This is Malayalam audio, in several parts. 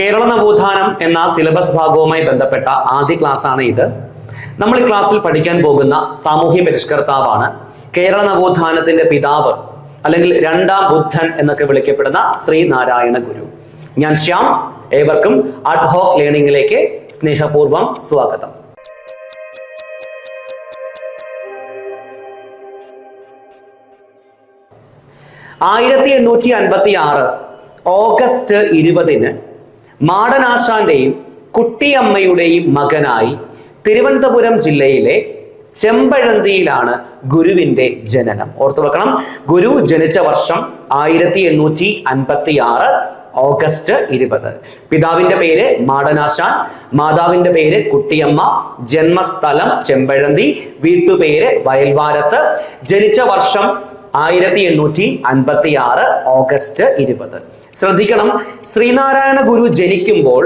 കേരള നവോത്ഥാനം എന്ന സിലബസ് ഭാഗവുമായി ബന്ധപ്പെട്ട ആദ്യ ക്ലാസ് ആണ് ഇത്. നമ്മൾ ഈ ക്ലാസ്സിൽ പഠിക്കാൻ പോകുന്ന സാമൂഹ്യ പരിഷ്കർത്താവാണ് കേരള നവോത്ഥാനത്തിന്റെ പിതാവ് അല്ലെങ്കിൽ രണ്ടാം ബുദ്ധൻ എന്നൊക്കെ വിളിക്കപ്പെടുന്ന ശ്രീനാരായണ ഗുരു. ഞാൻ ശ്യാം ഏവർക്കും അഡ്ഹോക് ലേണിംഗിലേക്ക് സ്നേഹപൂർവം സ്വാഗതം. ആയിരത്തി എണ്ണൂറ്റി അൻപത്തി ആറ് ഓഗസ്റ്റ് ഇരുപതിന് മാടനാശാന്റെയും കുട്ടിയമ്മയുടെയും മകനായി തിരുവനന്തപുരം ജില്ലയിലെ ചെമ്പഴന്തിയിലാണ് ഗുരുവിന്റെ ജനനം. ഓർത്തു വെക്കണം ഗുരു ജനിച്ച വർഷം ആയിരത്തി എണ്ണൂറ്റി അൻപത്തി ആറ് ഓഗസ്റ്റ് ഇരുപത്. പിതാവിന്റെ പേര് മാടനാശാൻ മാതാവിന്റെ പേര് കുട്ടിയമ്മ ജന്മസ്ഥലം ചെമ്പഴന്തി വീട്ടുപേര് വയൽവാരത്ത്. ജനിച്ച വർഷം ആയിരത്തി എണ്ണൂറ്റി അൻപത്തി ആറ് ഓഗസ്റ്റ് ഇരുപത്. ശ്രദ്ധിക്കണം. ശ്രീനാരായണ ഗുരു ജനിക്കുമ്പോൾ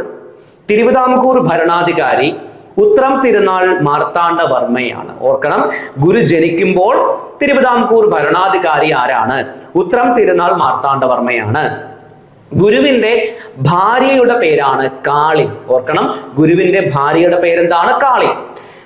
തിരുവിതാംകൂർ ഭരണാധികാരി ഉത്രം തിരുനാൾ മാർത്താണ്ഡവർമ്മയാണ്. ഓർക്കണം ഗുരു ജനിക്കുമ്പോൾ തിരുവിതാംകൂർ ഭരണാധികാരി ആരാണ്? ഉത്രം തിരുനാൾ മാർത്താണ്ഡവർമ്മയാണ്. ഗുരുവിന്റെ ഭാര്യയുടെ പേരാണ് കാളി. ഓർക്കണം ഗുരുവിന്റെ ഭാര്യയുടെ പേരെന്താണ്? കാളി.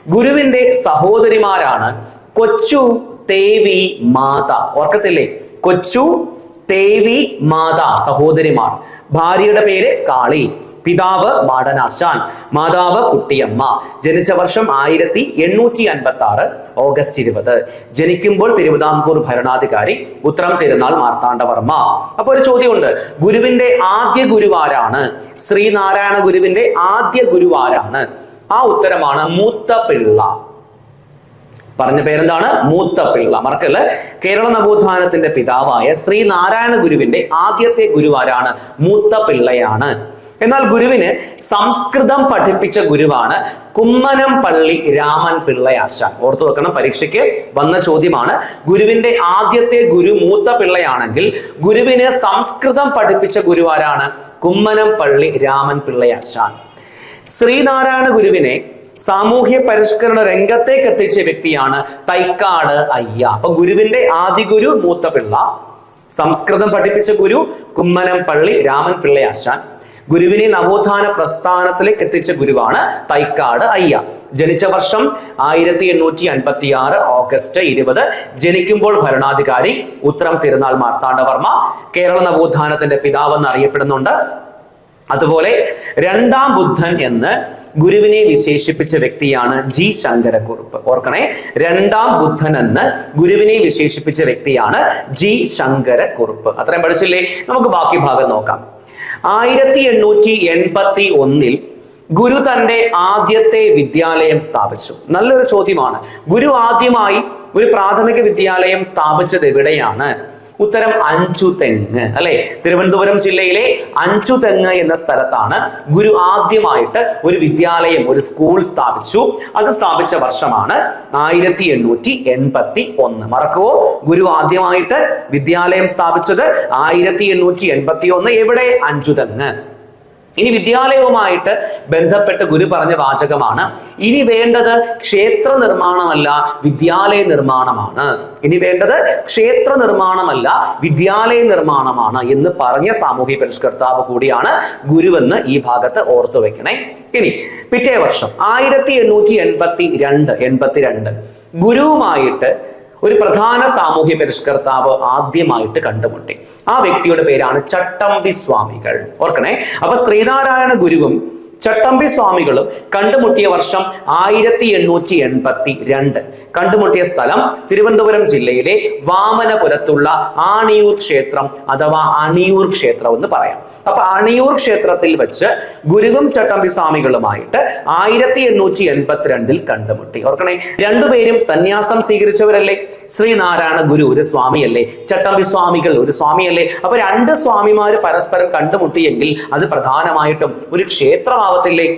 ഗുരുവിന്റെ സഹോദരിമാരാണ് കൊച്ചു തേവി മാത. ഓർക്കത്തില്ലേ? കൊച്ചു തേവി മാതാ സഹോദരിമാർ. ഭാര്യയുടെ പേര് കാളി. പിതാവ് മാടനാശാൻ മാതാവ് കുട്ടിയമ്മ. ജനിച്ച വർഷം ആയിരത്തി എണ്ണൂറ്റി അൻപത്തി ആറ് ഓഗസ്റ്റ് ഇരുപത്. ജനിക്കുമ്പോൾ തിരുവിതാംകൂർ ഭരണാധികാരി ഉത്രം തിരുനാൾ മാർത്താണ്ഡവർമ്മ. അപ്പൊ ഒരു ചോദ്യമുണ്ട്. ഗുരുവിന്റെ ആദ്യ ഗുരുവാരാണ്. ശ്രീനാരായണ ഗുരുവിന്റെ ആദ്യ ഗുരുവാരാണ്. ആ ഉത്തരമാണ് മൂത്ത പിള്ള പറഞ്ഞ പേരെന്താണ്? മൂത്ത പിള്ള. മറക്കൽ കേരള നവോത്ഥാനത്തിന്റെ പിതാവായ ശ്രീനാരായണ ഗുരുവിന്റെ ആദ്യത്തെ ഗുരുവാരാണ് മൂത്ത പിള്ളയാണ്. എന്നാൽ ഗുരുവിന് സംസ്കൃതം പഠിപ്പിച്ച ഗുരുവാണ് കുമ്മനം പള്ളി രാമൻ പിള്ളയാശാൻ ഓർത്തു വെക്കണം പരീക്ഷയ്ക്ക് വന്ന ചോദ്യമാണ് ഗുരുവിന്റെ ആദ്യത്തെ ഗുരു മൂത്ത പിള്ളയാണെങ്കിൽ ഗുരുവിന് സംസ്കൃതം പഠിപ്പിച്ച ഗുരുവാരാണ് കുമ്മനം പള്ളി രാമൻ പിള്ളയാശാൻ ശ്രീനാരായണ ഗുരുവിനെ സാമൂഹ്യ പരിഷ്കരണ രംഗത്തേക്ക് എത്തിച്ച വ്യക്തിയാണ് തൈക്കാട് അയ്യ. അപ്പൊ ഗുരുവിന്റെ ആദ്യ ഗുരു മൂത്ത പിള്ള സംസ്കൃതം പഠിപ്പിച്ച ഗുരു കുമ്മനം പള്ളി രാമൻ പിള്ളയാശാൻ ഗുരുവിനെ നവോത്ഥാന പ്രസ്ഥാനത്തിലേക്ക് എത്തിച്ച ഗുരുവാണ് തൈക്കാട് അയ്യ. ജനിച്ച വർഷം ആയിരത്തി എണ്ണൂറ്റി അൻപത്തി ആറ് ഓഗസ്റ്റ് ഇരുപത്. ജനിക്കുമ്പോൾ ഭരണാധികാരി ഉത്തരം തിരുനാൾ മാർത്താണ്ഡവർമ്മ കേരള നവോത്ഥാനത്തിന്റെ പിതാവെന്ന് അറിയപ്പെടുന്നുണ്ട്. അതുപോലെ രണ്ടാം ബുദ്ധൻ എന്ന് ഗുരുവിനെ വിശേഷിപ്പിച്ച വ്യക്തിയാണ് ജി ശങ്കരക്കുറുപ്പ്. ഓർക്കണേ രണ്ടാം ബുദ്ധൻ എന്ന് ഗുരുവിനെ വിശേഷിപ്പിച്ച വ്യക്തിയാണ് ജി ശങ്കരക്കുറുപ്പ്. അത്രയും പഠിച്ചില്ലേ? നമുക്ക് ബാക്കി ഭാഗം നോക്കാം. ആയിരത്തി എണ്ണൂറ്റി എൺപത്തി ഒന്നിൽ ഗുരു തന്റെ ആദ്യത്തെ വിദ്യാലയം സ്ഥാപിച്ചു. നല്ലൊരു ചോദ്യമാണ്. ഗുരു ആദ്യമായി ഒരു പ്രാഥമിക വിദ്യാലയം സ്ഥാപിച്ചത് എവിടെയാണ്? ഉത്തരം അഞ്ചു തെങ്ങ് അല്ലെ? തിരുവനന്തപുരം ജില്ലയിലെ അഞ്ചു തെങ്ങ് എന്ന സ്ഥലത്താണ് ഗുരു ആദ്യമായിട്ട് ഒരു വിദ്യാലയം ഒരു സ്കൂൾ സ്ഥാപിച്ചു. അത് സ്ഥാപിച്ച വർഷമാണ് ആയിരത്തി എണ്ണൂറ്റി എൺപത്തി ഒന്ന് മറക്കുവോ? ഗുരു ആദ്യമായിട്ട് വിദ്യാലയം സ്ഥാപിച്ചത് ആയിരത്തി എണ്ണൂറ്റി എൺപത്തി ഒന്ന് എവിടെ? അഞ്ചു തെങ്ങ് ഇനി വിദ്യാലയവുമായിട്ട് ബന്ധപ്പെട്ട് ഗുരു പറഞ്ഞ വാചകമാണ് ഇനി വേണ്ടത് ക്ഷേത്ര നിർമ്മാണമല്ല വിദ്യാലയ നിർമ്മാണമാണ്. ഇനി വേണ്ടത് ക്ഷേത്ര നിർമ്മാണമല്ല വിദ്യാലയ നിർമ്മാണമാണ് എന്ന് പറഞ്ഞ സാമൂഹ്യ പരിഷ്കർത്താവ് കൂടിയാണ് ഗുരുവെന്ന് ഈ ഭാഗത്ത് ഓർത്തു വെക്കണേ. ഇനി പിറ്റേ വർഷം ആയിരത്തി എണ്ണൂറ്റി എൺപത്തി രണ്ട് എൺപത്തിരണ്ട് ഗുരുവുമായിട്ട് ഒരു പ്രധാന സാമൂഹ്യ പരിഷ്കർത്താവ് ആദ്യമായിട്ട് കണ്ടുമുട്ടി. ആ വ്യക്തിയുടെ പേരാണ് ചട്ടമ്പി സ്വാമികൾ. ഓർക്കണേ? അപ്പൊ ശ്രീനാരായണ ഗുരുവും ചട്ടമ്പി സ്വാമികളും കണ്ടുമുട്ടിയ വർഷം ആയിരത്തി എണ്ണൂറ്റി എൺപത്തി രണ്ട് കണ്ടുമുട്ടിയ സ്ഥലം തിരുവനന്തപുരം ജില്ലയിലെ വാമനപുരത്തുള്ള ആണിയൂർ ക്ഷേത്രം അഥവാ അണിയൂർ ക്ഷേത്രം എന്ന് പറയാം. അപ്പൊ അണിയൂർ ക്ഷേത്രത്തിൽ വെച്ച് ഗുരുവും ചട്ടമ്പി സ്വാമികളുമായിട്ട് ആയിരത്തി എണ്ണൂറ്റി എൺപത്തിരണ്ടിൽ കണ്ടുമുട്ടി. ഓർക്കണേ രണ്ടുപേരും സന്യാസം സ്വീകരിച്ചവരല്ലേ? ശ്രീനാരായണ ഗുരു ഒരു സ്വാമിയല്ലേ? ചട്ടമ്പി സ്വാമികൾ ഒരു സ്വാമിയല്ലേ? അപ്പൊ രണ്ട് സ്വാമിമാര് പരസ്പരം കണ്ടുമുട്ടിയെങ്കിൽ അത് പ്രധാനമായിട്ടും ഒരു ക്ഷേത്രമാവത്തില്ലേ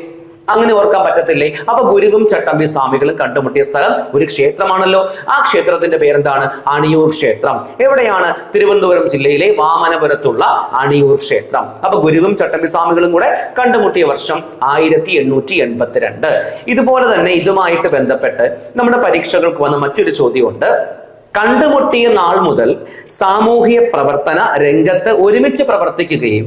അങ്ങനെ ഓർക്കാൻ പറ്റത്തില്ലേ? അപ്പൊ ഗുരുവും ചട്ടമ്പി സ്വാമികളും കണ്ടുമുട്ടിയ സ്ഥലം ഒരു ക്ഷേത്രമാണല്ലോ. ആ ക്ഷേത്രത്തിന്റെ പേരെന്താണ്? അണിയൂർ ക്ഷേത്രം. എവിടെയാണ്? തിരുവനന്തപുരം ജില്ലയിലെ വാമനപുരത്തുള്ള അണിയൂർ ക്ഷേത്രം. അപ്പൊ ഗുരുവും ചട്ടമ്പി സ്വാമികളും കൂടെ കണ്ടുമുട്ടിയ വർഷം ആയിരത്തി എണ്ണൂറ്റി എൺപത്തിരണ്ട് ഇതുപോലെ തന്നെ ഇതുമായിട്ട് ബന്ധപ്പെട്ട് നമ്മുടെ പരീക്ഷകൾക്ക് വന്ന മറ്റൊരു ചോദ്യമുണ്ട്. കണ്ടുമുട്ടിയ നാൾ മുതൽ സാമൂഹ്യ പ്രവർത്തന രംഗത്ത് ഒരുമിച്ച് പ്രവർത്തിക്കുകയും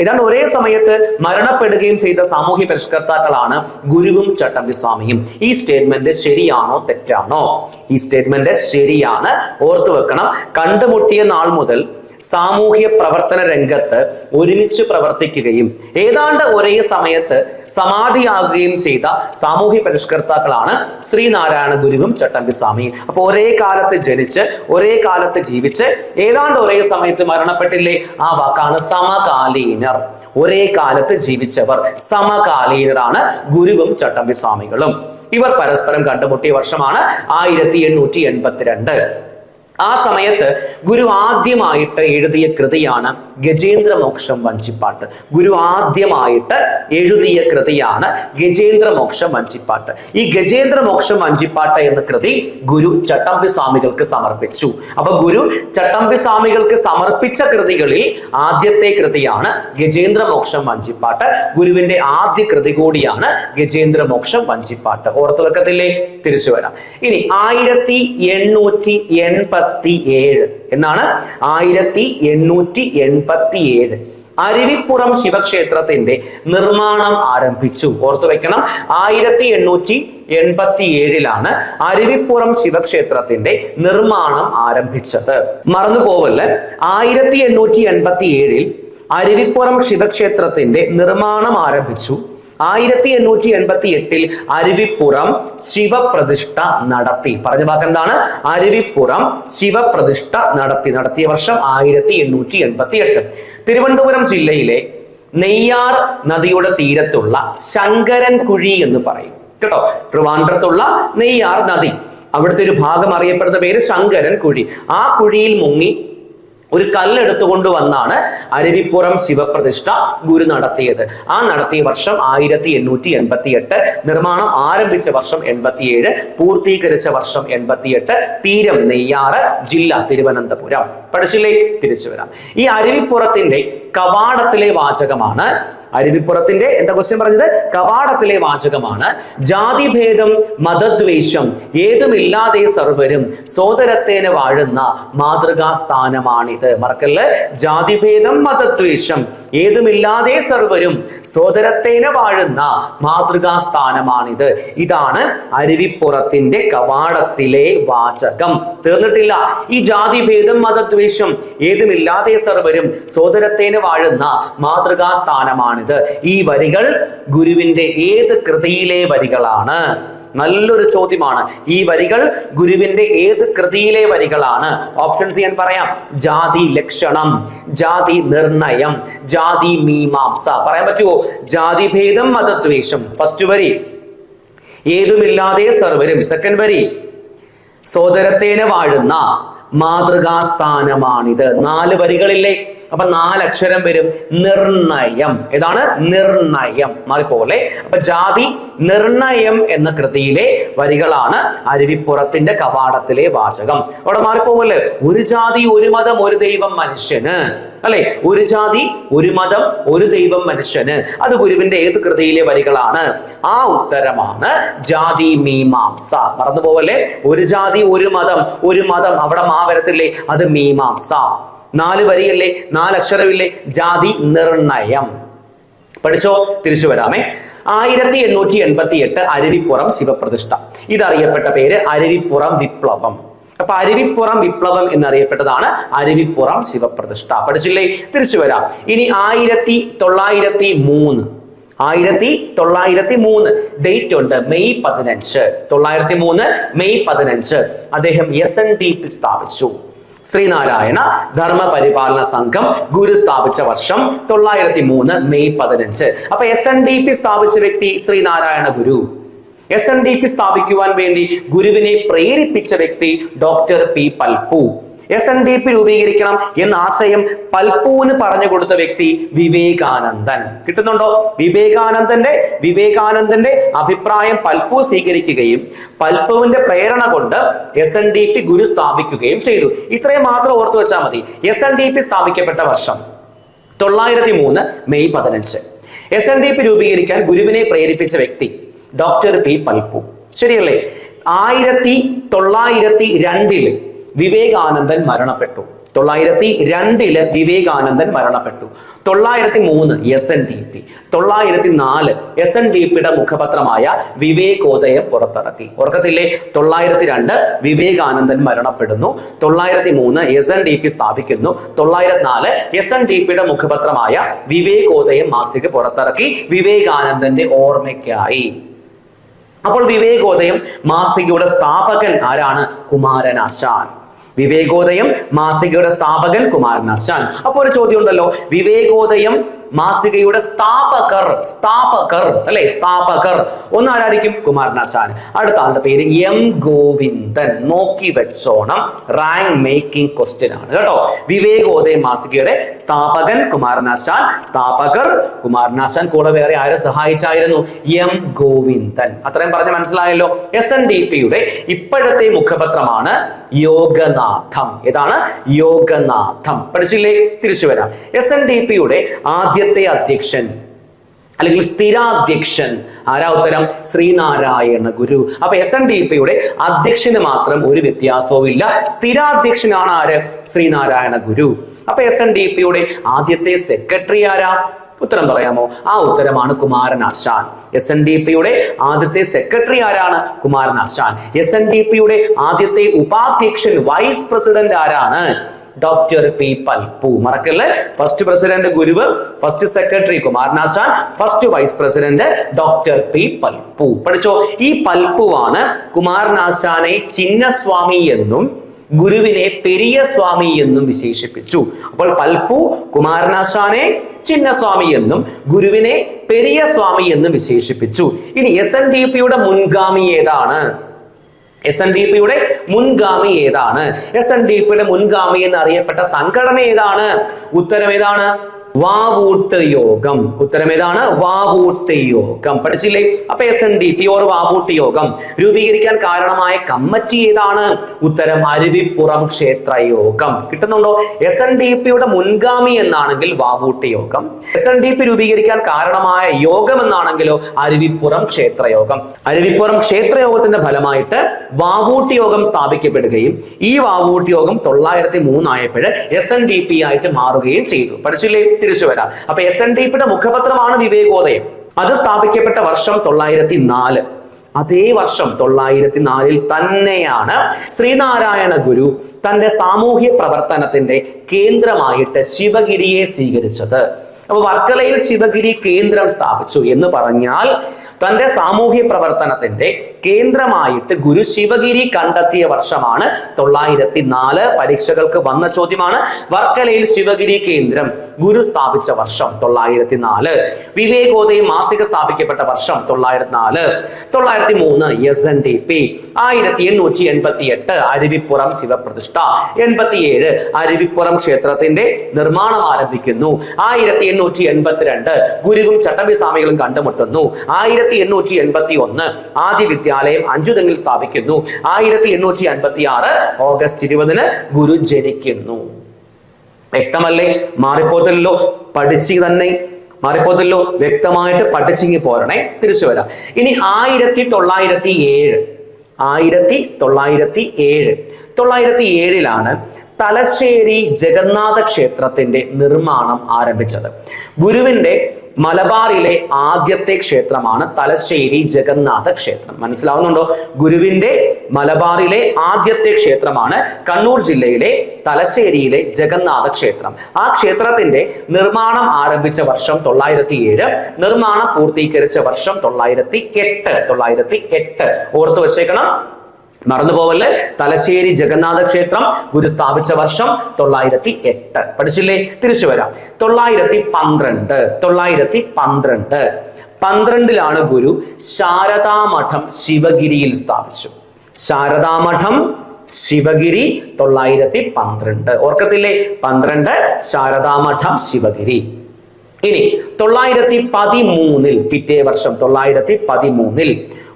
ഏതാണ്ട് ഒരേ സമയത്ത് മരണപ്പെടുകയും ചെയ്ത സാമൂഹ്യ പരിഷ്കർത്താക്കളാണ് ഗുരുവും ചട്ടമ്പിസ്വാമിയും. ഈ സ്റ്റേറ്റ്മെന്റ് ശരിയാണോ തെറ്റാണോ? ഈ സ്റ്റേറ്റ്മെന്റ് ശരിയാണ്. ഓർത്തു വെക്കണം കണ്ടുമുട്ടിയ നാൾ മുതൽ സാമൂഹ്യ പ്രവർത്തന രംഗത്ത് ഒരുമിച്ച് പ്രവർത്തിക്കുകയും ഏതാണ്ട് ഒരേ സമയത്ത് സമാധിയാകുകയും ചെയ്ത സാമൂഹ്യ പരിഷ്കർത്താക്കളാണ് ശ്രീനാരായണ ഗുരുവും ചട്ടമ്പി സ്വാമിയും അപ്പൊ ഒരേ കാലത്ത് ജനിച്ച് ഒരേ കാലത്ത് ജീവിച്ച് ഏതാണ്ട് ഒരേ സമയത്ത് മരണപ്പെട്ടില്ലേ? ആ വാക്കാണ് സമകാലീനർ. ഒരേ കാലത്ത് ജീവിച്ചവർ സമകാലീനരാണ് ഗുരുവും ചട്ടമ്പി സ്വാമികളും ഇവർ പരസ്പരം കണ്ടുമുട്ടിയ വർഷമാണ് ആയിരത്തി എണ്ണൂറ്റി എൺപത്തിരണ്ട്. ആ സമയത്ത് ഗുരു ആദ്യമായിട്ട് എഴുതിയ കൃതിയാണ് ഗജേന്ദ്രമോക്ഷം വഞ്ചിപ്പാട്ട്. ഗുരു ആദ്യമായിട്ട് എഴുതിയ കൃതിയാണ് ഗജേന്ദ്രമോക്ഷം വഞ്ചിപ്പാട്ട്. ഈ ഗജേന്ദ്രമോക്ഷം വഞ്ചിപ്പാട്ട് എന്ന കൃതി ഗുരു ചട്ടമ്പി സ്വാമികൾക്ക് സമർപ്പിച്ചു. അപ്പൊ ഗുരു ചട്ടമ്പി സ്വാമികൾക്ക് സമർപ്പിച്ച കൃതികളിൽ ആദ്യത്തെ കൃതിയാണ് ഗജേന്ദ്രമോക്ഷം വഞ്ചിപ്പാട്ട്. ഗുരുവിന്റെ ആദ്യ കൃതി കൂടിയാണ് ഗജേന്ദ്രമോക്ഷം വഞ്ചിപ്പാട്ട്. ഓർത്തു വെക്കത്തില്ലേ? തിരിച്ചു വരാം. ഇനി ആയിരത്തി എണ്ണൂറ്റി എൺപത്തി ഏഴ് എന്നാണ് ആയിരത്തി എണ്ണൂറ്റി എൺപത്തി ഏഴ് അരുവിപ്പുറം ശിവക്ഷേത്രത്തിന്റെ നിർമ്മാണം ആരംഭിച്ചു. ഓർത്തു വെക്കണം ആയിരത്തി എണ്ണൂറ്റി എൺപത്തി ഏഴിലാണ് അരുവിപ്പുറം ശിവക്ഷേത്രത്തിന്റെ നിർമ്മാണം ആരംഭിച്ചത്. മറന്നു പോവല്ല ആയിരത്തി എണ്ണൂറ്റി എൺപത്തി ഏഴിൽ അരുവിപ്പുറം ശിവക്ഷേത്രത്തിന്റെ നിർമ്മാണം ആരംഭിച്ചു. ആയിരത്തി എണ്ണൂറ്റി എൺപത്തി എട്ടിൽ അരുവിപ്പുറം ശിവപ്രതിഷ്ഠ നടത്തി. പറഞ്ഞ വാക്ക് എന്താണ്? അരുവിപ്പുറം ശിവപ്രതിഷ്ഠ നടത്തി. നടത്തിയ വർഷം ആയിരത്തി എണ്ണൂറ്റി എൺപത്തി എട്ട് തിരുവനന്തപുരം ജില്ലയിലെ നെയ്യാർ നദിയുടെ തീരത്തുള്ള ശങ്കരൻ കുഴി എന്ന് പറയും. കേട്ടോ? ട്രിവാൻഡ്രത്തുള്ള നെയ്യാർ നദി. അവിടുത്തെ ഒരു ഭാഗം അറിയപ്പെടുന്ന പേര് ശങ്കരൻ കുഴി. ആ കുഴിയിൽ മുങ്ങി ഒരു കല്ലെടുത്തുകൊണ്ട് വന്നാണ് അരുവിപ്പുറം ശിവപ്രതിഷ്ഠ ഗുരു നടത്തിയത്. ആ നടത്തിയ വർഷം ആയിരത്തി എണ്ണൂറ്റി എൺപത്തി എട്ട് നിർമ്മാണം ആരംഭിച്ച വർഷം എൺപത്തിയേഴ് പൂർത്തീകരിച്ച വർഷം എൺപത്തിയെട്ട് തീരം നെയ്യാറ് ജില്ല തിരുവനന്തപുരം. പഠിച്ചില്ലേ? തിരിച്ചു വരാം. ഈ അരുവിപ്പുറത്തിന്റെ കവാടത്തിലെ വാചകമാണ് അരുവിപ്പുറത്തിന്റെ എന്താ ക്വസ്റ്റ്യൻ പറഞ്ഞത്? കവാടത്തിലെ വാചകമാണ്. ജാതിഭേദം മതദ്വേഷം ഏതുമില്ലാതെ സർവരും സോദരത്തേന് വാഴുന്ന മാതൃകാ സ്ഥാനമാണിത് മറക്കല്ല്? ജാതിഭേദം മതദ്വേഷം ഏതുമില്ലാതെ സർവരും സോദരത്തേന് വാഴുന്ന മാതൃകാ സ്ഥാനമാണിത് ഇതാണ് അരുവിപ്പുറത്തിന്റെ കവാടത്തിലെ വാചകം. തീർന്നിട്ടില്ല. ഈ ജാതിഭേദം മതദ്വേഷം ഏതുമില്ലാതെ സർവരും സോദരത്തേന് വാഴുന്ന മാതൃകാ സ്ഥാനമാണിത് ഈ വരികൾ ഗുരുവിന്റെ ഏത് കൃതിയിലെ വരികളാണ്? നല്ലൊരു ചോദ്യമാണ്. ഈ വരികൾ ഗുരുവിന്റെ ഏത് കൃതിയിലെ വരികളാണ്? ഓപ്ഷൻസ് ഞാൻ പറയാം. ജാതി ലക്ഷണം ജാതി നിർണയം ജാതി മീമാംസ. പറയാൻ പറ്റുമോ ജാതി ഭേദം മതദ്വേഷം. ഫസ്റ്റ് വരി. ഏതുമില്ലാതെ സർവരും. സെക്കൻഡ് വരി. സോദരത്തേനെ വാഴുന്ന മാതൃകാസ്ഥാനമാണിത്. നാല് വരികളില്ലേ. അപ്പൊ നാലക്ഷരം വരും. നിർണയം. ഏതാണ്? നിർണയം. മാറിപ്പോലെ അപ്പൊ ജാതി നിർണയം എന്ന കൃതിയിലെ വരികളാണ് അരുവിപ്പുറത്തിന്റെ കവാടത്തിലെ വാചകം. അവിടെ മാറിപ്പോകല്ലേ ഒരു ജാതി ഒരു മതം ഒരു ദൈവം മനുഷ്യന്. അല്ലെ? ഒരു ജാതി ഒരു മതം ഒരു ദൈവം മനുഷ്യന്. അത് ഗുരുവിന്റെ ഏത് കൃതിയിലെ വരികളാണ്? ആ ഉത്തരമാണ് ജാതി മീമാംസ. മറന്നു പോവല്ലേ ഒരു ജാതി ഒരു മതം ഒരു മതം. അവിടെ മാവരത്തില്ലേ അത് മീമാംസ. നാല് വരിയല്ലേ നാല് അക്ഷരമില്ലേ ജാതി നിർണയം. പഠിച്ചോ? തിരിച്ചു വരാമേ. ആയിരത്തി എണ്ണൂറ്റി എൺപത്തി എട്ട് അരുവിപ്പുറം ശിവപ്രതിഷ്ഠ. ഇതറിയപ്പെട്ട പേര് അരുവിപ്പുറം വിപ്ലവം. അപ്പൊ അരുവിപ്പുറം വിപ്ലവം എന്നറിയപ്പെട്ടതാണ് അരുവിപ്പുറം ശിവപ്രതിഷ്ഠ. പഠിച്ചില്ലേ? തിരിച്ചു വരാം. ഇനി ആയിരത്തി തൊള്ളായിരത്തി മൂന്ന് ആയിരത്തി തൊള്ളായിരത്തി മൂന്ന് ഡേറ്റ് ഉണ്ട് മെയ് പതിനഞ്ച്. തൊള്ളായിരത്തി മൂന്ന് മെയ് പതിനഞ്ച്. അദ്ദേഹം എസ് എൻ ഡി പി സ്ഥാപിച്ചു. ശ്രീനാരായണ ധർമ്മ പരിപാലന സംഘം ഗുരു സ്ഥാപിച്ച വർഷം തൊള്ളായിരത്തി മൂന്ന് മെയ് പതിനഞ്ച്. അപ്പൊ എസ് എൻ ഡി പി സ്ഥാപിച്ച വ്യക്തി Sree Narayana Guru. S N D P സ്ഥാപിക്കുവാൻ വേണ്ടി ഗുരുവിനെ പ്രേരിപ്പിച്ച വ്യക്തി doctor P Palpu S N D P രൂപീകരിക്കണം എന്ന ആശയം പൽപ്പൂന് പറഞ്ഞു കൊടുത്ത വ്യക്തി വിവേകാനന്ദൻ. കിട്ടുന്നുണ്ടോ? വിവേകാനന്ദന്റെ വിവേകാനന്ദന്റെ അഭിപ്രായം പൽപ്പു സ്വീകരിക്കുകയും പൽപ്പുവിന്റെ പ്രേരണ കൊണ്ട് S N D P Guru സ്ഥാപിക്കുകയും ചെയ്തു. ഇത്രയും മാത്രം ഓർത്തു വെച്ചാൽ മതി. എസ് എൻ ഡി പി സ്ഥാപിക്കപ്പെട്ട വർഷം തൊള്ളായിരത്തി മൂന്ന് മെയ് പതിനഞ്ച്. എസ് എൻ ഡി പി രൂപീകരിക്കാൻ ഗുരുവിനെ പ്രേരിപ്പിച്ച വ്യക്തി ഡോക്ടർ പി പൽപ്പു. ശരിയല്ലേ? ആയിരത്തി തൊള്ളായിരത്തി രണ്ടിൽ വിവേകാനന്ദൻ മരണപ്പെട്ടു. തൊള്ളായിരത്തി രണ്ടിൽ വിവേകാനന്ദൻ മരണപ്പെട്ടു. തൊള്ളായിരത്തി മൂന്ന് എസ് എൻ ഡി പി തൊള്ളായിരത്തി നാല് എസ് എൻ ഡി പിയുടെ മുഖപത്രമായ വിവേകോദയം പുറത്തിറക്കി. ഓർക്കത്തില്ലേ തൊള്ളായിരത്തി രണ്ട് വിവേകാനന്ദൻ മരണപ്പെടുന്നു. തൊള്ളായിരത്തി മൂന്ന് എസ് എൻ ഡി പി സ്ഥാപിക്കുന്നു. തൊള്ളായിരത്തി നാല് എസ് എൻ ഡി പിയുടെ മുഖപത്രമായ വിവേകോദയം മാസിക പുറത്തിറക്കി. വിവേകാനന്ദന്റെ ഓർമ്മയ്ക്കായി. അപ്പോൾ വിവേകോദയം മാസികയുടെ സ്ഥാപകൻ ആരാണ്? കുമാരൻ കുമാരനാശാൻ വിവേകോദയം മാസികയുടെ സ്ഥാപകൻ കുമാരനാശാൻ അപ്പോൾ ഒരു ചോദ്യം ഉണ്ടല്ലോ വിവേകോദയം മാസികയുടെ സ്ഥാപകർ സ്ഥാപകർ അല്ലെ? സ്ഥാപകർ. ഒന്ന് ആരായിരിക്കും കുമാരനാശാൻ. അടുത്ത ആളുടെ പേര് എം ഗോവിന്ദൻ. നോക്കി വെച്ചോണം. റാങ്ക് മേക്കിംഗ് ക്വസ്റ്റ്യൻ ആണ്. കേട്ടോ? വിവേകോദയ മാസികയുടെ സ്ഥാപകൻ കുമാരനാശാൻ സ്ഥാപകർ കുമാരനാശാൻ കൂടെ വേറെ ആരെ സഹായിച്ചായിരുന്നു? എം ഗോവിന്ദൻ. അത്രയും പറഞ്ഞ് മനസ്സിലായല്ലോ? എസ് എൻ ഡി പിയുടെ ഇപ്പോഴത്തെ മുഖപത്രമാണ് യോഗനാഥം. ഇതാണ് യോഗനാഥം. പഠിച്ചില്ലേ? തിരിച്ചു വരാം. എസ് എൻ ഡി പിയുടെ ആദ്യത്തെ അധ്യക്ഷൻ അല്ലെങ്കിൽ സ്ഥിരാധ്യക്ഷൻ. ആരാ ഉത്തരം? ശ്രീനാരായണ ഗുരു. അപ്പൊ എസ് എൻ ഡി പിയുടെ അധ്യക്ഷന് മാത്രം ഒരു വ്യത്യാസവും ഇല്ല സ്ഥിരാധ്യക്ഷനാണ് ആര്? ശ്രീനാരായണ ഗുരു. അപ്പൊ എസ് എൻ ഡി പിയുടെ ആദ്യത്തെ സെക്രട്ടറി ആരാ? ഉത്തരം പറയാമോ? ആ ഉത്തരമാണ് Kumaran Kumaranasan S N D പിയുടെ ആദ്യത്തെ സെക്രട്ടറി ആരാണ്? Kumaran Kumaranasan S N D പിയുടെ ആദ്യത്തെ ഉപാധ്യക്ഷൻ വൈസ് പ്രസിഡന്റ് ആരാണ്? ഡോക്ടർ പി പൽപു മറക്കല്ലേ? First president Guru first secretary Kumaranasan first vice president doctor P Palpu പഠിച്ചോ ഈ പൽപുവാണ് കുമാരനാശാനെ ചിന്നസ്വാമി എന്നും ഗുരുവിനെ പെരിയ സ്വാമി എന്നും വിശേഷിപ്പിച്ചു. അപ്പോൾ പൽപു കുമാരനാശാനെ ചിന്നസ്വാമി എന്നും ഗുരുവിനെ പെരിയ സ്വാമി എന്നും വിശേഷിപ്പിച്ചു. ഇനി എസ് എൻ ഡി പിയുടെ മുൻഗാമി ഏതാണ്? എസ് എൻ ഡി പിയുടെ മുൻഗാമി ഏതാണ്? എസ് എൻ ഡി പിയുടെ മുൻഗാമി എന്ന് അറിയപ്പെട്ട സംഘടന ഏതാണ്? ഉത്തരം ഏതാണ്? വാവൂട്ട് യോഗം ഉത്തരം ഏതാണ് വാവൂട്ട് യോഗം പഠിച്ചില്ലേ? അപ്പൊ S N D P or Vavoottu Yogam രൂപീകരിക്കാൻ കാരണമായ കമ്മിറ്റി ഏതാണ്? ഉത്തരം അരുവിപ്പുറം ക്ഷേത്ര യോഗം കിട്ടുന്നുണ്ടോ എസ് എൻ ഡി പിയുടെ മുൻഗാമി എന്നാണെങ്കിൽ വാവൂട്ട് യോഗം എസ് എൻ ഡി പി രൂപീകരിക്കാൻ കാരണമായ യോഗം എന്നാണെങ്കിലോ അരുവിപ്പുറം ക്ഷേത്ര യോഗം അരുവിപ്പുറം ക്ഷേത്ര യോഗത്തിന്റെ ഫലമായിട്ട് വാവൂട്ട് യോഗം സ്ഥാപിക്കപ്പെടുകയും ഈ വാവൂട്ട് യോഗം തൊള്ളായിരത്തി മൂന്നായപ്പോൾ എസ് എൻ ഡി പി ആയിട്ട് മാറുകയും ചെയ്തു. പഠിച്ചില്ലേ? തിരിച്ചു വരാം. അപ്പൊ എസ് എൻ ഡി പിയുടെ മുഖപത്രമാണ് വിവേകോദയം. അത് സ്ഥാപിക്കപ്പെട്ട വർഷം തൊള്ളായിരത്തി നാല് അതേ വർഷം തൊള്ളായിരത്തി നാലിൽ തന്നെയാണ് ശ്രീനാരായണ ഗുരു തന്റെ സാമൂഹ്യ പ്രവർത്തനത്തിന്റെ കേന്ദ്രമായിട്ട് ശിവഗിരിയെ സ്വീകരിച്ചത്. അപ്പൊ വർക്കലയിൽ ശിവഗിരി കേന്ദ്രം സ്ഥാപിച്ചു എന്ന് പറഞ്ഞാൽ തന്റെ സാമൂഹ്യ പ്രവർത്തനത്തിന്റെ കേന്ദ്രമായിട്ട് ഗുരു ശിവഗിരി കണ്ടെത്തിയ വർഷമാണ് തൊള്ളായിരത്തി നാല് പരീക്ഷകൾക്ക് വന്ന ചോദ്യമാണ്. വർക്കലയിൽ ശിവഗിരി കേന്ദ്രം ഗുരു സ്ഥാപിച്ച വർഷം തൊള്ളായിരത്തി നാല് വിവേകോദയം മാസിക സ്ഥാപിക്കപ്പെട്ട വർഷം തൊള്ളായിരത്തി നാല് തൊള്ളായിരത്തി മൂന്ന് എസ് എൻ ഡി പി ആയിരത്തി എണ്ണൂറ്റി എൺപത്തി എട്ട് അരുവിപ്പുറം ശിവപ്രതിഷ്ഠ. എൺപത്തിയേഴ് അരുവിപ്പുറം ക്ഷേത്രത്തിന്റെ നിർമ്മാണം ആരംഭിക്കുന്നു. ആയിരത്തി എണ്ണൂറ്റി എൺപത്തിരണ്ട് ഗുരുവും ചട്ടമ്പി സ്വാമികളും കണ്ടുമുട്ടുന്നു. ആയിരത്തി എണ്ണൂറ്റി എൺപത്തി ഒന്ന് ആദ്യ വിദ്യാലയം അഞ്ചുതെങ്ങിൽ സ്ഥാപിക്കുന്നു. ആയിരത്തി എണ്ണൂറ്റി അൻപത്തി ആറ് ഓഗസ്റ്റ് ഇരുപതിന് ഗുരു ജനിക്കുന്നു. വ്യക്തമല്ലേ? മാറിപ്പോതല്ലോ പഠിച്ച് തന്നെ. മാറിപ്പോതല്ലോ വ്യക്തമായിട്ട് പഠിച്ചിങ്ങി പോരണേ. തിരിച്ചു വരാം. ഇനി ആയിരത്തി തൊള്ളായിരത്തി ഏഴ് ആയിരത്തി തൊള്ളായിരത്തി ഏഴ് തൊള്ളായിരത്തി ഏഴിലാണ് തലശ്ശേരി ജഗന്നാഥ ക്ഷേത്രത്തിന്റെ നിർമ്മാണം ആരംഭിച്ചത്. ഗുരുവിന്റെ മലബാറിലെ ആദ്യത്തെ ക്ഷേത്രമാണ് തലശ്ശേരി ജഗന്നാഥ ക്ഷേത്രം. മനസ്സിലാവുന്നുണ്ടോ? ഗുരുവിന്റെ മലബാറിലെ ആദ്യത്തെ ക്ഷേത്രമാണ് കണ്ണൂർ ജില്ലയിലെ തലശ്ശേരിയിലെ ജഗന്നാഥ ക്ഷേത്രം. ആ ക്ഷേത്രത്തിന്റെ നിർമ്മാണം ആരംഭിച്ച വർഷം തൊള്ളായിരത്തി ഏഴ് നിർമ്മാണം പൂർത്തീകരിച്ച വർഷം തൊള്ളായിരത്തി എട്ട് തൊള്ളായിരത്തി എട്ട് ഓർത്തു വെച്ചേക്കണം. മറന്നു പോവല്ലേ തലശ്ശേരി ജഗന്നാഥ ക്ഷേത്രം ഗുരു സ്ഥാപിച്ച വർഷം തൊള്ളായിരത്തി എട്ട് പഠിച്ചില്ലേ? തിരിച്ചു വരാം. തൊള്ളായിരത്തി പന്ത്രണ്ട് തൊള്ളായിരത്തി പന്ത്രണ്ട് പന്ത്രണ്ടിലാണ് ഗുരു ശാരദാമഠം ശിവഗിരിയിൽ സ്ഥാപിച്ചു. ശാരദാമഠം ശിവഗിരി തൊള്ളായിരത്തി പന്ത്രണ്ട് ഓർക്കത്തില്ലേ? പന്ത്രണ്ട് ശാരദാമഠം ശിവഗിരി. ഇനി തൊള്ളായിരത്തി പതിമൂന്നിൽ പിറ്റേ വർഷം തൊള്ളായിരത്തി പതിമൂന്നിൽ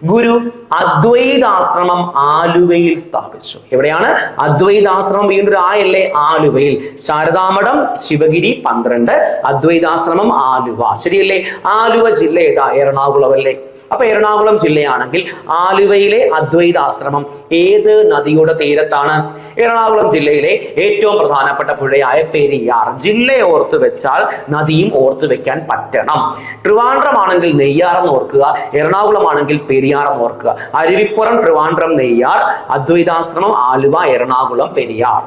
ഗുരു അദ്വൈതാശ്രമം ആലുവയിൽ സ്ഥാപിച്ചു. എവിടെയാണ്? അദ്വൈതാശ്രമം വീണ്ടും ആയല്ലേ? ആലുവയിൽ. ശാരദാമഠം ശിവഗിരി പന്ത്രണ്ട് അദ്വൈതാശ്രമം ആലുവ. ശരിയല്ലേ? ആലുവ ജില്ല ഏതാ? എറണാകുളം അല്ലേ? അപ്പൊ എറണാകുളം ജില്ലയാണെങ്കിൽ ആലുവയിലെ അദ്വൈതാശ്രമം ഏത് നദിയുടെ തീരത്താണ്? എറണാകുളം ജില്ലയിലെ ഏറ്റവും പ്രധാനപ്പെട്ട പുഴയായ പെരിയാർ. ജില്ല ഓർത്തു വെച്ചാൽ നദിയും ഓർത്തു വെക്കാൻ പറ്റണം. ട്രിവാൻഡ്രമാണെങ്കിൽ നെയ്യാർ എന്ന് ഓർക്കുക എറണാകുളം ആണെങ്കിൽ പെരിയാർ എന്ന് ഓർക്കുക. അരുവിപ്പുറം ട്രിവാൻഡ്രം നെയ്യാർ അദ്വൈതാശ്രമം ആലുവ എറണാകുളം പെരിയാർ.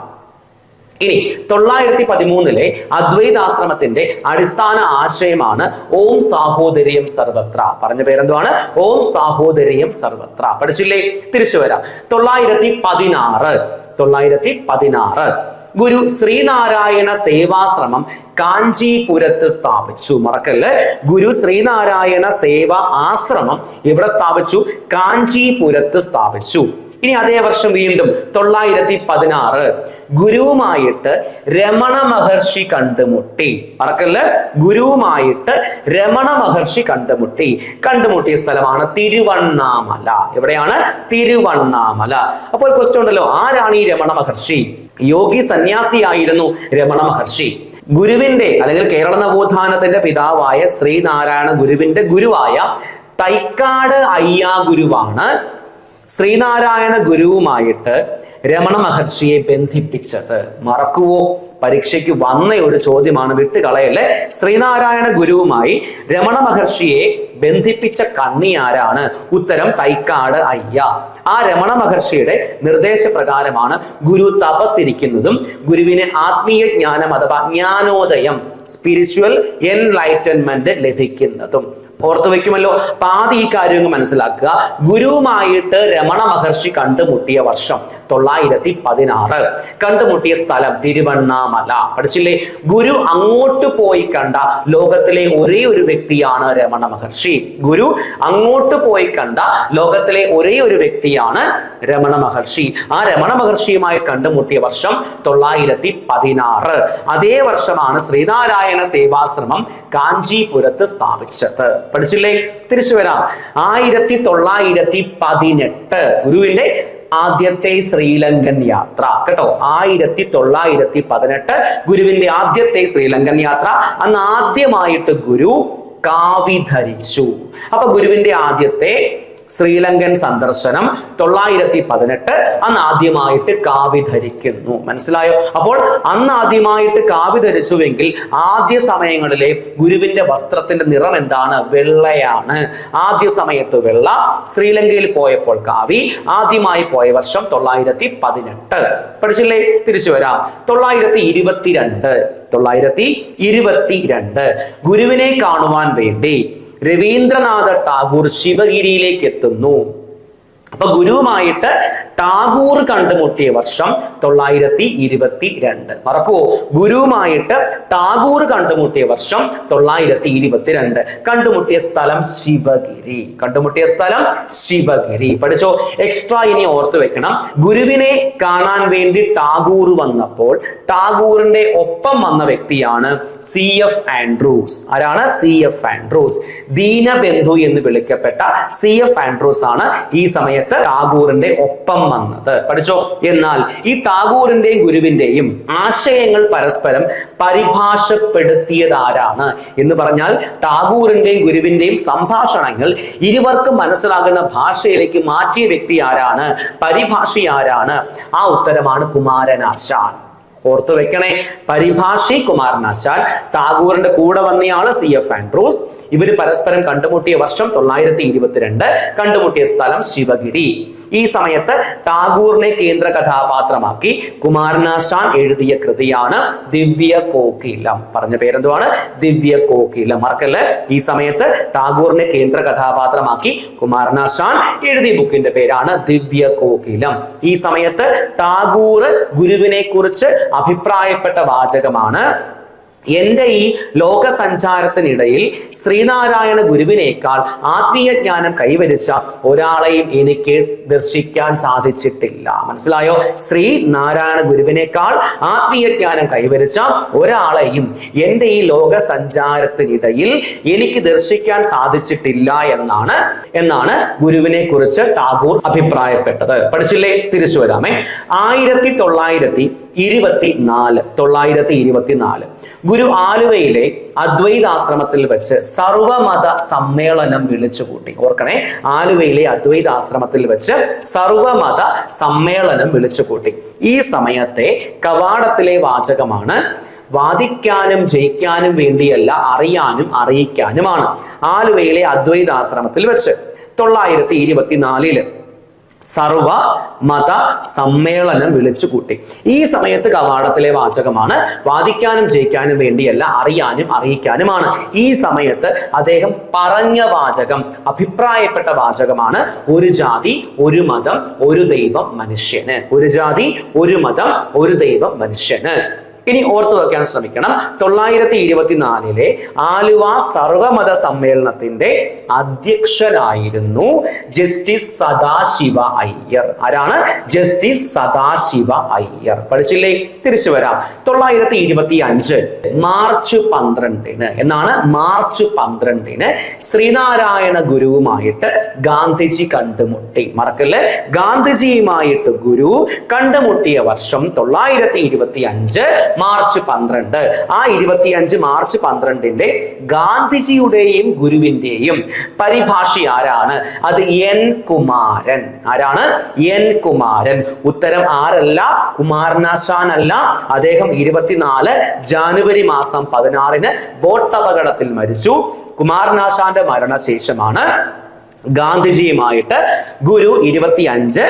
ഇനി തൊള്ളായിരത്തി പതിമൂന്നിലെ അദ്വൈതാശ്രമത്തിന്റെ അടിസ്ഥാന ആശയമാണ് ഓം സാഹോദര്യം സർവത്ര. പറഞ്ഞ പേരെന്തുവാണ്? ഓം സാഹോദര്യം സർവത്ര. പഠിച്ചില്ലേ? തിരിച്ചു വരാം. തൊള്ളായിരത്തി പതിനാറ് തൊള്ളായിരത്തി പതിനാറ് ഗുരു ശ്രീനാരായണ സേവാശ്രമം കാഞ്ചീപുരത്ത് സ്ഥാപിച്ചു. മറക്കല്ലേ? ഗുരു ശ്രീനാരായണ സേവ ആശ്രമം ഇവിടെ സ്ഥാപിച്ചു? കാഞ്ചീപുരത്ത് സ്ഥാപിച്ചു. ഇനി അതേ വർഷം വീണ്ടും തൊള്ളായിരത്തി പതിനാറ് ഗുരുവുമായിട്ട് രമണ മഹർഷി കണ്ടുമുട്ടി. പറക്കല്ല ഗുരുവുമായിട്ട് രമണ മഹർഷി കണ്ടുമുട്ടി. കണ്ടുമുട്ടിയ സ്ഥലമാണ് തിരുവണ്ണാമല. എവിടെയാണ്? തിരുവണ്ണാമല. അപ്പോൾ ക്വസ്റ്റ്യൻ ഉണ്ടല്ലോ ആരാണ് ഈ രമണ മഹർഷി? യോഗി സന്യാസിയായിരുന്നു രമണ മഹർഷി. ഗുരുവിന്റെ അല്ലെങ്കിൽ കേരള നവോത്ഥാനത്തിന്റെ പിതാവായ ശ്രീനാരായണ ഗുരുവിന്റെ ഗുരുവായ തൈക്കാട് അയ്യാ ഗുരുവാണ് ശ്രീനാരായണ ഗുരുവുമായിട്ട് രമണ മഹർഷിയെ ബന്ധിപ്പിച്ചത്. മറക്കുവോ? പരീക്ഷയ്ക്ക് വന്ന ഒരു ചോദ്യമാണ് വിട്ടുകളയല്ലേ? ശ്രീനാരായണ ഗുരുവുമായി രമണ മഹർഷിയെ ബന്ധിപ്പിച്ച കണ്ണി ആരാണ്? ഉത്തരം തൈക്കാട് അയ്യ. ആ രമണ മഹർഷിയുടെ നിർദ്ദേശപ്രകാരമാണ് ഗുരു തപസ്സിരിക്കുന്നതും ഗുരുവിന് ആത്മീയ ജ്ഞാനം അഥവാ ജ്ഞാനോദയം സ്പിരിച്വൽ എൻലൈറ്റൻമെന്റ് ലഭിക്കുന്നതും. ഓർത്തു വെക്കുമല്ലോ അപ്പൊ ആദ്യം ഈ കാര്യം മനസ്സിലാക്കുക. ഗുരുവുമായിട്ട് രമണ മഹർഷി കണ്ടുമുട്ടിയ വർഷം തൊള്ളായിരത്തി പതിനാറ് കണ്ടുമുട്ടിയ സ്ഥലം തിരുവണ്ണാമല. പഠിച്ചില്ലേ? ഗുരു അങ്ങോട്ട് പോയി കണ്ട ലോകത്തിലെ ഒരേ ഒരു വ്യക്തിയാണ് രമണ മഹർഷി. ഗുരു അങ്ങോട്ട് പോയി കണ്ട ലോകത്തിലെ ഒരേ ഒരു വ്യക്തിയാണ് രമണ മഹർഷി. ആ രമണ മഹർഷിയുമായി കണ്ടുമുട്ടിയ വർഷം തൊള്ളായിരത്തി പതിനാറ് അതേ വർഷമാണ് ശ്രീനാരായണ സേവാശ്രമം കാഞ്ചീപുരത്ത് സ്ഥാപിച്ചത്. പഠിച്ചില്ലേ? തിരിച്ചു വരാം. ആയിരത്തി തൊള്ളായിരത്തി പതിനെട്ട് ഗുരുവിന്റെ ആദ്യത്തെ ശ്രീലങ്കൻ യാത്ര. കേട്ടോ? ആയിരത്തി തൊള്ളായിരത്തി പതിനെട്ട് ഗുരുവിന്റെ ആദ്യത്തെ ശ്രീലങ്കൻ യാത്ര. അന്ന് ആദ്യമായിട്ട് ഗുരു കാവി ധരിച്ചു. അപ്പൊ ഗുരുവിന്റെ ആദ്യത്തെ ശ്രീലങ്കൻ സന്ദർശനം തൊള്ളായിരത്തി പതിനെട്ട് അന്ന് ആദ്യമായിട്ട് കാവി ധരിക്കുന്നു. മനസ്സിലായോ? അപ്പോൾ അന്ന് ആദ്യമായിട്ട് കാവി ധരിച്ചുവെങ്കിൽ ആദ്യ സമയങ്ങളിലെ ഗുരുവിന്റെ വസ്ത്രത്തിന്റെ നിറം എന്താണ്? വെള്ളയാണ്. ആദ്യ സമയത്ത് വെള്ള ശ്രീലങ്കയിൽ പോയപ്പോൾ കാവി ആദ്യമായി പോയ വർഷം തൊള്ളായിരത്തി പതിനെട്ട് പഠിച്ചില്ലേ? തിരിച്ചു വരാം. തൊള്ളായിരത്തി ഇരുപത്തിരണ്ട് തൊള്ളായിരത്തി ഇരുപത്തിരണ്ട് ഗുരുവിനെ കാണുവാൻ വേണ്ടി രവീന്ദ്രനാഥ ടാഗോർ ശിവഗിരിയിലേക്ക് എത്തുന്നു. അപ്പൊ ഗുരുവുമായിട്ട് ടാഗൂർ കണ്ടുമുട്ടിയ വർഷം തൊള്ളായിരത്തി ഇരുപത്തി രണ്ട് മറക്കുവോ? ഗുരുവുമായിട്ട് ടാഗൂർ കണ്ടുമുട്ടിയ വർഷം തൊള്ളായിരത്തി ഇരുപത്തിരണ്ട്. കണ്ടുമുട്ടിയ സ്ഥലം ശിവഗിരി. കണ്ടുമുട്ടിയ സ്ഥലം ശിവഗിരി. പഠിച്ചോ? എക്സ്ട്രാ ഇനി ഓർത്തു വെക്കണം. ഗുരുവിനെ കാണാൻ വേണ്ടി ടാഗൂർ വന്നപ്പോൾ ടാഗൂറിന്റെ ഒപ്പം വന്ന വ്യക്തിയാണ് സി എഫ് ആൻഡ്രൂസ്. ആരാണ്? C F Andrews. ദീനബന്ധു എന്ന് വിളിക്കപ്പെട്ട സി എഫ് ആൻഡ്രൂസ് ആണ് ഈ സമയത്ത് ടാഗൂറിന്റെ ഒപ്പം വന്നത്. പഠിച്ചോ? എന്നാൽ ഈ ടാഗോറിന്റെയും ഗുരുവിന്റെയും ആശയങ്ങൾ പരസ്പരം പരിഭാഷപ്പെടുത്തിയതാരാണ്? എന്ന് പറഞ്ഞാൽ ടാഗോറിന്റെയും ഗുരുവിന്റെയും സംഭാഷണങ്ങൾ ഇരുവർക്കും മനസ്സിലാകുന്ന ഭാഷയിലേക്ക് മാറ്റിയ വ്യക്തി ആരാണ്? പരിഭാഷി ആരാണ്? ആ ഉത്തരമാണ് കുമാരനാശാൻ ഓർത്തു വെക്കണേ പരിഭാഷി കുമാരനാശാൻ ടാഗൂറിന്റെ കൂടെ വന്നയാൾ സി എഫ് ആൻഡ്രൂസ്. ഇവർ പരസ്പരം കണ്ടുമുട്ടിയ വർഷം തൊള്ളായിരത്തി ഇരുപത്തിരണ്ട് കണ്ടുമുട്ടിയ സ്ഥലം ശിവഗിരി. ഈ സമയത്ത് ടാഗൂറിനെ കേന്ദ്ര കഥാപാത്രമാക്കി കുമാരനാശാൻ എഴുതിയ കൃതിയാണ് ദിവ്യ കോക്കിലം പറഞ്ഞ പേരെന്തുവാണ്? ദിവ്യ കോക്കിലം മറക്കല്ലേ? ഈ സമയത്ത് ടാഗൂറിനെ കേന്ദ്ര കഥാപാത്രമാക്കി കുമാരനാശാൻ എഴുതിയ ബുക്കിന്റെ പേരാണ് ദിവ്യ കോക്കിലം ഈ സമയത്ത് ടാഗൂർ ഗുരുവിനെ കുറിച്ച് അഭിപ്രായപ്പെട്ട വാചകമാണ് എന്റെ ഈ ലോകസഞ്ചാരത്തിനിടയിൽ ശ്രീനാരായണ ഗുരുവിനേക്കാൾ ആത്മീയ ജ്ഞാനം കൈവരിച്ച ഒരാളെയും എനിക്ക് ദർശിക്കാൻ സാധിച്ചിട്ടില്ല. മനസ്സിലായോ? ശ്രീനാരായണ ഗുരുവിനേക്കാൾ ആത്മീയ ജ്ഞാനം കൈവരിച്ച ഒരാളെയും എന്റെ ഈ ലോക സഞ്ചാരത്തിനിടയിൽ എനിക്ക് ദർശിക്കാൻ സാധിച്ചിട്ടില്ല എന്നാണ് എന്നാണ് ഗുരുവിനെ കുറിച്ച് ടാഗോർ അഭിപ്രായപ്പെട്ടത്. പഠിച്ചില്ലേ? തിരിച്ചു വരാമേ. ആയിരത്തി തൊള്ളായിരത്തി ഇരുപത്തി നാല് തൊള്ളായിരത്തി ഇരുപത്തിനാല് ഗുരു ആലുവയിലെ അദ്വൈതാശ്രമത്തിൽ വെച്ച് സർവമത സമ്മേളനം വിളിച്ചു കൂട്ടി ഓർക്കണേ ആലുവയിലെ അദ്വൈതാശ്രമത്തിൽ വെച്ച് സർവമത സമ്മേളനം വിളിച്ചു കൂട്ടി ഈ സമയത്തെ കവാടത്തിലെ വാചകമാണ് വാദിക്കാനും ജയിക്കാനും വേണ്ടിയല്ല അറിയാനും അറിയിക്കാനുമാണ് ആലുവയിലെ അദ്വൈതാശ്രമത്തിൽ വെച്ച്. തൊള്ളായിരത്തി ഇരുപത്തിനാലിൽ സർവ മത സമ്മേളനം വിളിച്ചു കൂട്ടി. ഈ സമയത്ത് കവാടത്തിലെ വാചകമാണ് വാദിക്കാനും ജയിക്കാനും വേണ്ടിയല്ല അറിയാനും അറിയിക്കാനുമാണ്. ഈ സമയത്ത് അദ്ദേഹം പറഞ്ഞ വാചകം അഭിപ്രായപ്പെട്ട വാചകമാണ് ഒരു ജാതി ഒരു മതം ഒരു ദൈവം മനുഷ്യന്. ഒരു ജാതി ഒരു മതം ഒരു ദൈവം മനുഷ്യന്. ഇനി ഓർത്തു വെക്കാൻ ശ്രമിക്കണം. തൊള്ളായിരത്തി ഇരുപത്തിനാലിലെ ആലുവ സർവമത സമ്മേളനത്തിന്റെ അധ്യക്ഷനായിരുന്നു ജസ്റ്റിസ് സദാശിവ അയ്യർ. ആരാണ്? ജസ്റ്റിസ് സദാശിവ അയ്യർ. പഠിച്ചില്ലേ? തിരിച്ചു വരാം. തൊള്ളായിരത്തി ഇരുപത്തി അഞ്ച് മാർച്ച് പന്ത്രണ്ടിന് എന്നാണ് മാർച്ച് പന്ത്രണ്ടിന് ശ്രീനാരായണ ഗുരുവുമായിട്ട് ഗാന്ധിജി കണ്ടുമുട്ടി. മറക്കല്ല്? ഗാന്ധിജിയുമായിട്ട് ഗുരു കണ്ടുമുട്ടിയ വർഷം തൊള്ളായിരത്തി ഇരുപത്തി അഞ്ച് മാർച്ച് പന്ത്രണ്ട്. ആ ഇരുപത്തിയഞ്ച് മാർച്ച് പന്ത്രണ്ടിന്റെ ഗാന്ധിജിയുടെയും ഗുരുവിന്റെയും പരിഭാഷി ആരാണ്? അത് എൻ കുമാരൻ. ആരാണ്? എൻ കുമാരൻ. ഉത്തരം ആരല്ല? കുമാരനാശാൻ അല്ല അദ്ദേഹം ഇരുപത്തിനാല് ജാനുവരി മാസം പതിനാറിന് ബോട്ടപകടത്തിൽ മരിച്ചു. കുമാരനാശാന്റെ മരണശേഷമാണ് ഗാന്ധിജിയുമായിട്ട് ഗുരു ഇരുപത്തിയഞ്ച്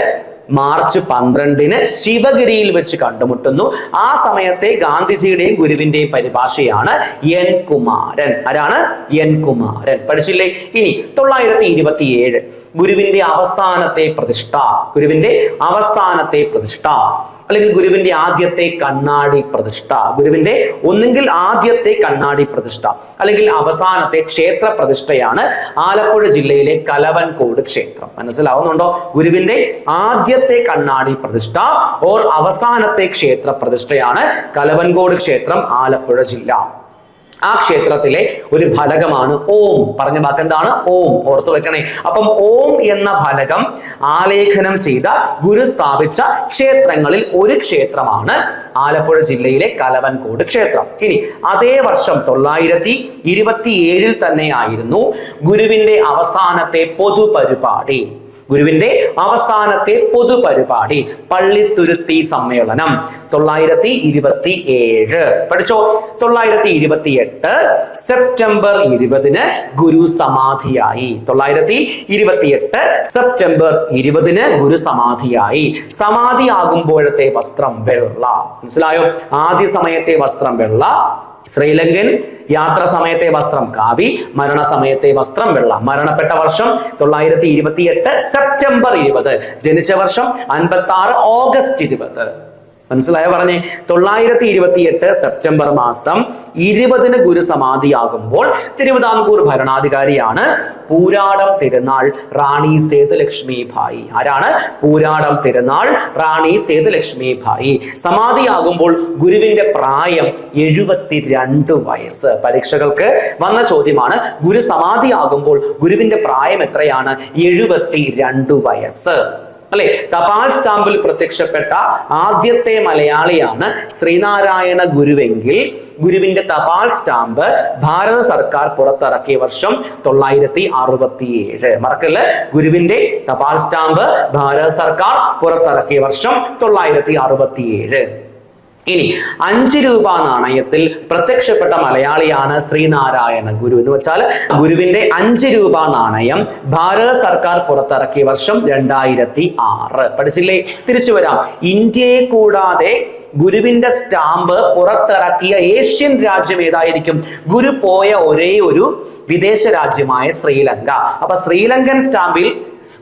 മാർച്ച് പന്ത്രണ്ടിന് ശിവഗിരിയിൽ വെച്ച് കണ്ടുമുട്ടുന്നു. ആ സമയത്തെ ഗാന്ധിജിയുടെയും ഗുരുവിന്റെയും പരിഭാഷയാണ് എൻ കുമാരൻ. ആരാണ്? എൻ കുമാരൻ. പഠിച്ചില്ലേ? ഇനി തൊള്ളായിരത്തി ഇരുപത്തിയേഴ് ഗുരുവിന്റെ അവസാനത്തെ പ്രതിഷ്ഠ. ഗുരുവിന്റെ അവസാനത്തെ പ്രതിഷ്ഠ. അല്ലെങ്കിൽ ഗുരുവിന്റെ ആദ്യത്തെ കണ്ണാടി പ്രതിഷ്ഠ. ഗുരുവിന്റെ ഒന്നുകിൽ ആദ്യത്തെ കണ്ണാടി പ്രതിഷ്ഠ. അല്ലെങ്കിൽ അവസാനത്തെ ക്ഷേത്ര പ്രതിഷ്ഠയാണ് ആലപ്പുഴ ജില്ലയിലെ കലവൻകോട് ക്ഷേത്രം. മനസ്സിലാവുന്നുണ്ടോ? ഗുരുവിന്റെ ആദ്യത്തെ കണ്ണാടി പ്രതിഷ്ഠ ഓർ അവസാനത്തെ ക്ഷേത്ര പ്രതിഷ്ഠയാണ് കലവൻകോട് ക്ഷേത്രം ആലപ്പുഴ ജില്ല. ആ ക്ഷേത്രത്തിലെ ഒരു ഫലകമാണ് ഓം. പറഞ്ഞ വാക്ക് എന്താണ്? ഓം. ഓർത്തു വെക്കണേ. അപ്പം ഓം എന്ന ഫലകം ആലേഖനം ചെയ്ത ഗുരു സ്ഥാപിച്ച ക്ഷേത്രങ്ങളിൽ ഒരു ക്ഷേത്രമാണ് ആലപ്പുഴ ജില്ലയിലെ കലവൻകോട് ക്ഷേത്രം. ഇനി അതേ വർഷം തൊള്ളായിരത്തി ഇരുപത്തിയേഴിൽ തന്നെയായിരുന്നു ഗുരുവിന്റെ അവസാനത്തെ പൊതുപരിപാടി. ഗുരുവിന്റെ അവസാനത്തെ പൊതുപരിപാടി പള്ളിത്തുരുത്തി സമ്മേളനം. തൊള്ളായിരത്തി ഇരുപത്തി ഏഴ് പഠിച്ചോ? തൊള്ളായിരത്തി ഇരുപത്തി എട്ട് സെപ്റ്റംബർ ഇരുപതിന് ഗുരു സമാധിയായി തൊള്ളായിരത്തി ഇരുപത്തി എട്ട് സെപ്റ്റംബർ ഇരുപതിന് ഗുരു സമാധിയായി സമാധിയാകുമ്പോഴത്തെ വസ്ത്രം വെള്ള. മനസ്സിലായോ? ആദ്യ സമയത്തെ വസ്ത്രം വെള്ള ശ്രീലങ്കൻ യാത്ര സമയത്തെ വസ്ത്രം കാവി മരണ സമയത്തെ വസ്ത്രം വെള്ള. മരണപ്പെട്ട വർഷം തൊള്ളായിരത്തി ഇരുപത്തി എട്ട് സെപ്റ്റംബർ ഇരുപത്. ജനിച്ച വർഷം അൻപത്തി ആറ് ഓഗസ്റ്റ് ഇരുപത്. മനസ്സിലായോ? പറഞ്ഞേ തൊള്ളായിരത്തി ഇരുപത്തി എട്ട് സെപ്റ്റംബർ മാസം ഇരുപതിന് ഗുരു സമാധിയാകുമ്പോൾ തിരുവിതാംകൂർ ഭരണാധികാരിയാണ് പൂരാടം തിരുനാൾ റാണി സേതുലക്ഷ്മി ഭായി. ആരാണ്? പൂരാടം തിരുനാൾ റാണി സേതുലക്ഷ്മി ഭായി. സമാധിയാകുമ്പോൾ ഗുരുവിന്റെ പ്രായം എഴുപത്തിരണ്ട് വയസ്സ്. പരീക്ഷകൾക്ക് വന്ന ചോദ്യമാണ് ഗുരു സമാധിയാകുമ്പോൾ ഗുരുവിന്റെ പ്രായം എത്രയാണ്? എഴുപത്തി വയസ്സ്. അല്ലെ? തപാൽ സ്റ്റാമ്പിൽ പ്രത്യക്ഷപ്പെട്ട ആദ്യത്തെ മലയാളിയാണ് ശ്രീനാരായണ ഗുരുവെങ്കിൽ ഗുരുവിന്റെ തപാൽ സ്റ്റാമ്പ് ഭാരത സർക്കാർ പുറത്തിറക്കിയ വർഷം തൊള്ളായിരത്തി അറുപത്തിയേഴ്. മറക്കല്ല്? ഗുരുവിന്റെ തപാൽ സ്റ്റാമ്പ് ഭാരത സർക്കാർ പുറത്തിറക്കിയ വർഷം തൊള്ളായിരത്തി അറുപത്തിയേഴ്. ഇനി അഞ്ച് രൂപ നാണയത്തിൽ പ്രത്യക്ഷപ്പെട്ട മലയാളിയാണ് ശ്രീനാരായണ ഗുരു എന്ന് വെച്ചാൽ ഗുരുവിന്റെ അഞ്ച് രൂപ നാണയം ഭാരത സർക്കാർ പുറത്തിറക്കിയ വർഷം രണ്ടായിരത്തി ആറ്. പഠിച്ചില്ലേ? തിരിച്ചു വരാം. ഇന്ത്യയെ കൂടാതെ ഗുരുവിന്റെ സ്റ്റാമ്പ് പുറത്തിറക്കിയ ഏഷ്യൻ രാജ്യം ഏതായിരിക്കും? ഗുരു പോയ ഒരേ ഒരു വിദേശ രാജ്യമായ ശ്രീലങ്ക. അപ്പൊ ശ്രീലങ്കൻ സ്റ്റാമ്പിൽ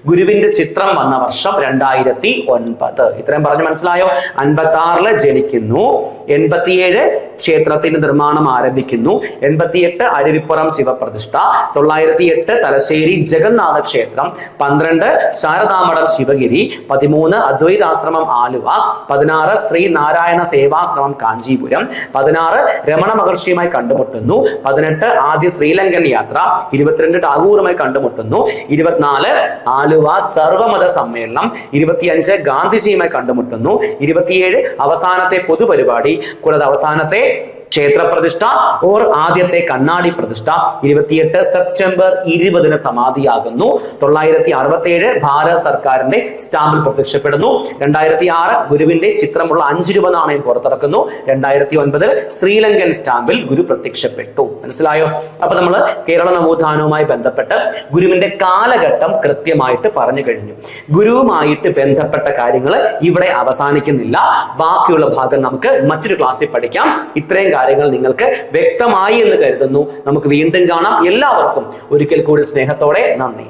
ഗുരുവിന്റെ ചിത്രം വന്ന വർഷം രണ്ടായിരത്തി ഒൻപത്. ഇത്രയും പറഞ്ഞു മനസ്സിലായോ? അൻപത്തി ആറിൽ ജനിക്കുന്നു. എൺപത്തിയേഴ് ക്ഷേത്രത്തിന്റെ നിർമ്മാണം ആരംഭിക്കുന്നു. എൺപത്തിയെട്ട് അരുവിപ്പുറം ശിവപ്രതിഷ്ഠ തൊള്ളായിരത്തി എട്ട് തലശ്ശേരി ജഗന്നാഥ ക്ഷേത്രം പന്ത്രണ്ട് ശാരദാമഠം ശിവഗിരി പതിമൂന്ന് അദ്വൈതാശ്രമം ആലുവ പതിനാറ് ശ്രീനാരായണ സേവാശ്രമം കാഞ്ചീപുരം പതിനാറ് രമണ മഹർഷിയുമായി കണ്ടുമുട്ടുന്നു പതിനെട്ട് ആദ്യ ശ്രീലങ്കൻ യാത്ര ഇരുപത്തിരണ്ട് ടാഗൂറുമായി കണ്ടുമുട്ടുന്നു ഇരുപത്തിനാല് ആലുവ സർവമത സമ്മേളനം ഇരുപത്തിയഞ്ച് ഗാന്ധിജിയുമായി കണ്ടുമുട്ടുന്നു ഇരുപത്തിയേഴ് അവസാനത്തെ പൊതുപരിപാടി കൂടാതെ അവസാനത്തെ ക്ഷേത്രപ്രതിഷ്ഠ ഓർ ആദ്യത്തെ കണ്ണാടി പ്രതിഷ്ഠ. ഇരുപത്തിയെട്ട് സെപ്റ്റംബർ ഇരുപതിന് സമാധിയാകുന്നു. തൊള്ളായിരത്തി അറുപത്തി ഏഴ് ഭാരത സർക്കാരിന്റെ സ്റ്റാമ്പിൽ പ്രത്യക്ഷപ്പെടുന്നു. രണ്ടായിരത്തി ആറ് ഗുരുവിന്റെ ചിത്രമുള്ള അഞ്ച് രൂപ നാണയം പുറത്തിറക്കുന്നു. രണ്ടായിരത്തി ഒൻപതിൽ ശ്രീലങ്കൻ സ്റ്റാമ്പിൽ ഗുരു പ്രത്യക്ഷപ്പെട്ടു. മനസ്സിലായോ? അപ്പൊ നമ്മൾ കേരള നവോത്ഥാനവുമായി ബന്ധപ്പെട്ട് ഗുരുവിന്റെ കാലഘട്ടം കൃത്യമായിട്ട് പറഞ്ഞു കഴിഞ്ഞു. ഗുരുവുമായിട്ട് ബന്ധപ്പെട്ട കാര്യങ്ങൾ ഇവിടെ അവസാനിക്കുന്നില്ല. ബാക്കിയുള്ള ഭാഗം നമുക്ക് മറ്റൊരു ക്ലാസ്സിൽ പഠിക്കാം. ഇത്രയും കാര്യങ്ങൾ നിങ്ങൾക്ക് വ്യക്തമായി എന്ന് കരുതുന്നു. നമുക്ക് വീണ്ടും കാണാം. എല്ലാവർക്കും ഒരിക്കൽ കൂടി സ്നേഹത്തോടെ നന്ദി.